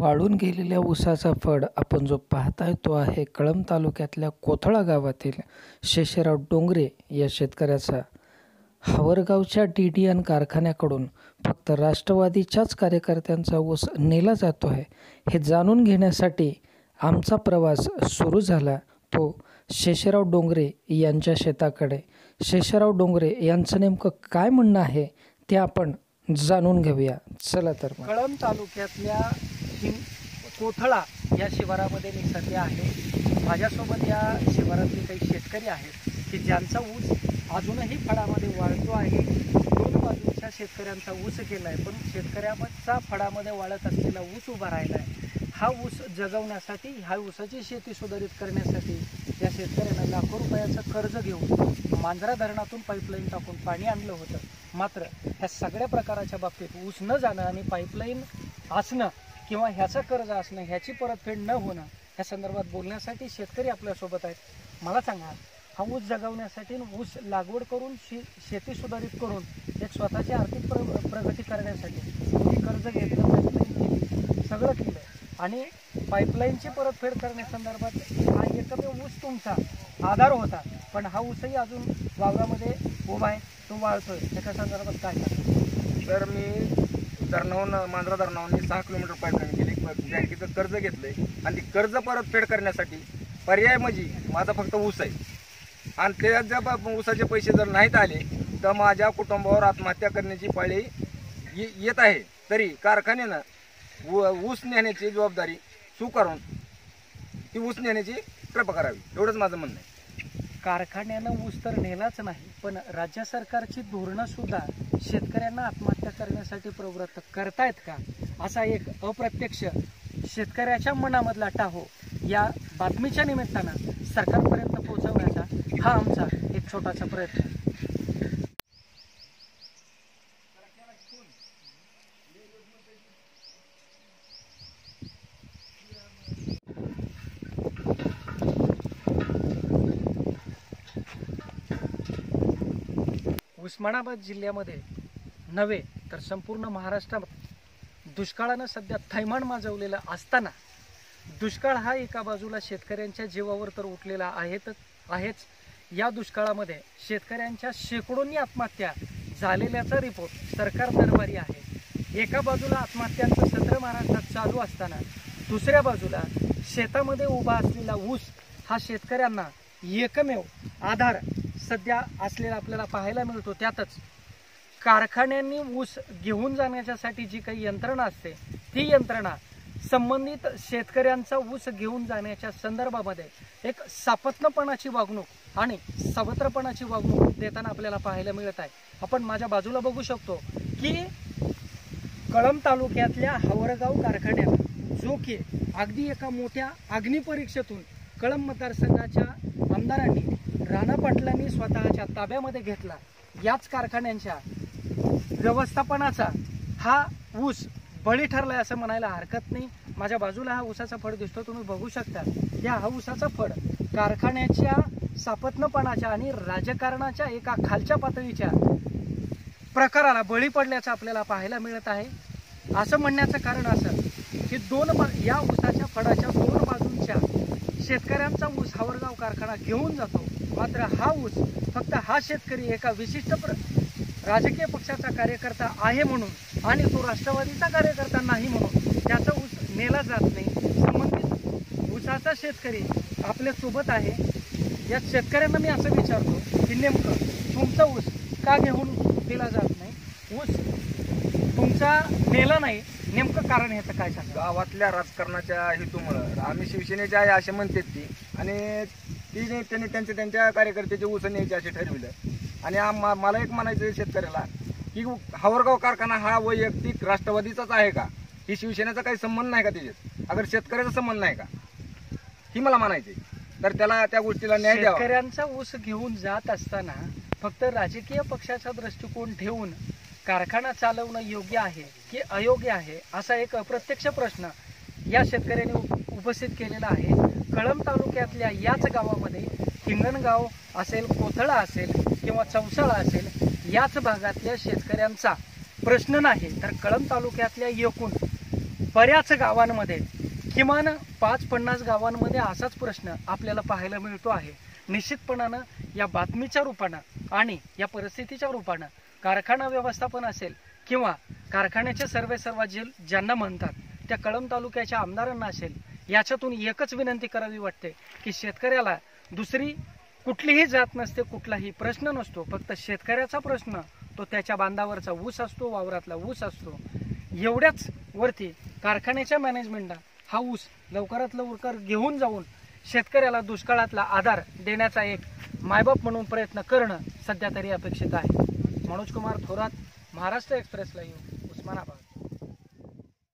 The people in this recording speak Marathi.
वाळून गेलेल्या ऊसाचा फड आपण जो पाहताय तो आहे कळंब तालुक्यातल्या कोथळा गावातील शेषराव डोंगरे या शेतकऱ्याचा. हावरगावच्या डी डी एन कारखान्याकडून फक्त राष्ट्रवादीच्याच कार्यकर्त्यांचा ऊस नेला जातो आहे हे जाणून घेण्यासाठी आमचा प्रवास सुरू झाला. तो शेषराव डोंगरे यांच्या शेताकडे. शेषराव डोंगरे यांचं नेमकं काय म्हणणं आहे ते आपण जाणून घेऊया. चला तर कळंब तालुक्यातल्या हिं कोथळा या शिवारामध्ये मी सध्या आहे. माझ्यासोबत या शिवारातले काही शेतकरी आहेत की ज्यांचा ऊस अजूनही फळामध्ये वाळतो आहे. दोन बाजूच्या शेतकऱ्यांचा ऊस केला आहे पण शेतकऱ्याचा फळामध्ये वाळत असलेला ऊस उभा राहिला आहे हा ऊस जगवण्यासाठी ह्या ऊसाची शेती सुधारित करण्यासाठी या शेतकऱ्यांना लाखो रुपयाचं कर्ज घेऊन मांजरा धरणातून पाईपलाईन टाकून पाणी आणलं होतं. मात्र ह्या सगळ्या प्रकाराच्या बाबतीत ऊस न जाणं आणि पाईपलाईन असणं किंवा ह्याचं कर्ज असणं ह्याची परतफेड न होणं ह्या संदर्भात बोलण्यासाठी शेतकरी आपल्यासोबत आहेत. मला सांगा हा ऊस जगवण्यासाठी ऊस लागवड करून शे शेती सुधारित करून एक स्वतःची आर्थिक प्र प्रगती करण्यासाठी तुम्ही कर्ज घेतलं केली सगळं केलं. आणि पाईपलाईनची परतफेड करण्यासंदर्भात हा एकमेव ऊस तुमचा आधार होता पण हा ऊसही अजून वावरामध्ये उभा आहे तो वाळतोय. त्याच्या संदर्भात काय सांगा तर मी धरणावून मांजरा धरणाहून सहा किलोमीटर पाईपलाईन केली बँकेचं कर्ज घेतलंय. आणि ती कर्ज परतफेड करण्यासाठी पर्याय म्हणजे माझा फक्त ऊस आहे. आणि ते जर ऊसाचे पैसे जर नाहीत आले तर माझ्या कुटुंबावर आत्महत्या करण्याची पाळी ये- येत आहे. तरी कारखान्यानं व ऊस नेण्याची जबाबदारी स्वीकारून ती ऊस नेण्याची कृपा करावी. एवढंच माझं म्हणणं आहे. कारखान्यानं ऊस तर नेलाच नाही पण राज्य सरकारची धोरणंसुद्धा शेतकऱ्यांना आत्महत्या करण्यासाठी प्रवृत्त करतायत का? असा एक अप्रत्यक्ष शेतकऱ्याच्या मनामधला टाहो या बातमीच्या निमित्तानं सरकारपर्यंत पोहोचवण्याचा हा आमचा एक छोटासा प्रयत्न. उस्मानाबाद जिल्ह्यामध्ये नव्हे तर संपूर्ण महाराष्ट्रात दुष्काळानं सध्या थैमान माजवलेलं असताना दुष्काळ हा एका बाजूला शेतकऱ्यांच्या जीवावर तर उठलेला आहेतच आहेच. या दुष्काळामध्ये शेतकऱ्यांच्या शेकडोंनी आत्महत्या झालेल्याचा रिपोर्ट सरकार दरबारी आहे. एका बाजूला आत्महत्यांचं सत्र महाराष्ट्रात चालू असताना दुसऱ्या बाजूला शेतामध्ये उभा असलेला ऊस हा शेतकऱ्यांना एकमेव आधार सध्या असलेला आपल्याला पाहायला मिळतो त्यातच कारखान्यांनी ऊस घेऊन जाण्याच्यासाठी जी काही यंत्रणा असते ती यंत्रणा संबंधित शेतकऱ्यांचा ऊस घेऊन जाण्याच्या संदर्भामध्ये एक सापत्नपणाची वागणूक आणि सावत्रपणाची वागणूक देताना आपल्याला पाहायला मिळत आहे. आपण माझ्या बाजूला बघू शकतो की कळंब तालुक्यातल्या हावरगाव कारखान्यात जो की अगदी एका मोठ्या अग्निपरीक्षेतून कळंब मतदारसंघाच्या आमदारांनी राणा पाटलांनी स्वतःच्या ताब्यामध्ये घेतला. याच कारखान्यांच्या व्यवस्थापनाचा हा ऊस बळी ठरलाय असं म्हणायला हरकत नाही. माझ्या बाजूला हा ऊसाचा फड दिसतो तुम्ही बघू शकता. या हा ऊसाचा फड कारखान्याच्या सापत्नपणाच्या आणि राजकारणाच्या एका खालच्या पातळीच्या प्रकाराला बळी पडल्याचं आपल्याला पाहायला मिळत आहे. असं म्हणण्याचं कारण असं की दोन बा या ऊसाच्या फडाच्या दोन बाजूंच्या शेतकऱ्यांचा ऊस हावरगाव कारखाना घेऊन जातो. मात्र हा ऊस फक्त हा शेतकरी एका विशिष्ट प्र राजकीय पक्षाचा कार्यकर्ता आहे म्हणून आणि तो राष्ट्रवादीचा कार्यकर्ता नाही म्हणून त्याचा ऊस नेला जात नाही. संबंधित ऊसाचा शेतकरी आपल्यासोबत आहे. या शेतकऱ्यांना मी असं विचारतो की नेमकं तुमचा ऊस का घेऊन दिला जात नाही? ऊस तुमचा नेला नाही. नेमकं कारण ह्याचं काय सांगा? गावातल्या राजकारणाच्या हेतूमुळं आम्ही शिवसेनेच्या आहे असे म्हणतात ती. आणि तिने त्यांनी त्यांच्या त्यांच्या कार्यकर्त्याचे ऊस न्यायचे असे ठरविलं. आणि मला एक म्हणायचं शेतकऱ्याला की हावरगाव कारखाना हा वैयक्तिक राष्ट्रवादीचाच आहे का? ही शिवसेनेचा काही संबंध नाही का त्याच्यात? अगर शेतकऱ्याचा संबंध नाही का? ही मला म्हणायची तर त्याला त्या गोष्टीला न्याय द्यावा. शेतकऱ्यांचा ऊस घेऊन जात असताना फक्त राजकीय पक्षाचा दृष्टिकोन ठेवून कारखाना चालवणं योग्य आहे की अयोग्य आहे असा एक अप्रत्यक्ष प्रश्न या शेतकऱ्यांनी उपस्थित केलेला आहे. कळंब तालुक्यातल्या याच गावामध्ये हिंगणगाव असेल कोथळा असेल किंवा चौसाळा असेल याच भागातल्या शेतकऱ्यांचा प्रश्न नाही. तर कळंब तालुक्यातल्या एकूण बऱ्याच गावांमध्ये किमान पाच पन्नास गावांमध्ये असाच प्रश्न आपल्याला पाहायला मिळतो आहे. निश्चितपणानं या बातमीच्या रूपानं आणि या परिस्थितीच्या रूपानं कारखाना व्यवस्थापन असेल किंवा कारखान्याचे सर्वे सर्व जे ज्यांना म्हणतात त्या कळंब तालुक्याच्या आमदारांना असेल याच्यातून एकच विनंती करावी वाटते की शेतकऱ्याला दुसरी कुठलीही जात नसते कुठलाही प्रश्न नसतो. फक्त शेतकऱ्याचा प्रश्न तो त्याच्या बांधावरचा ऊस असतो वावरातला ऊस असतो. एवढ्याच वरती कारखान्याच्या मॅनेजमेंटला हा ऊस लवकरात लवकर घेऊन जाऊन शेतकऱ्याला दुष्काळातला आधार देण्याचा एक मायबाप म्हणून प्रयत्न करणं सध्या तरी अपेक्षित आहे. मनोज कुमार थोरात महाराष्ट्र एक्सप्रेसला येऊ उस्मानाबाद.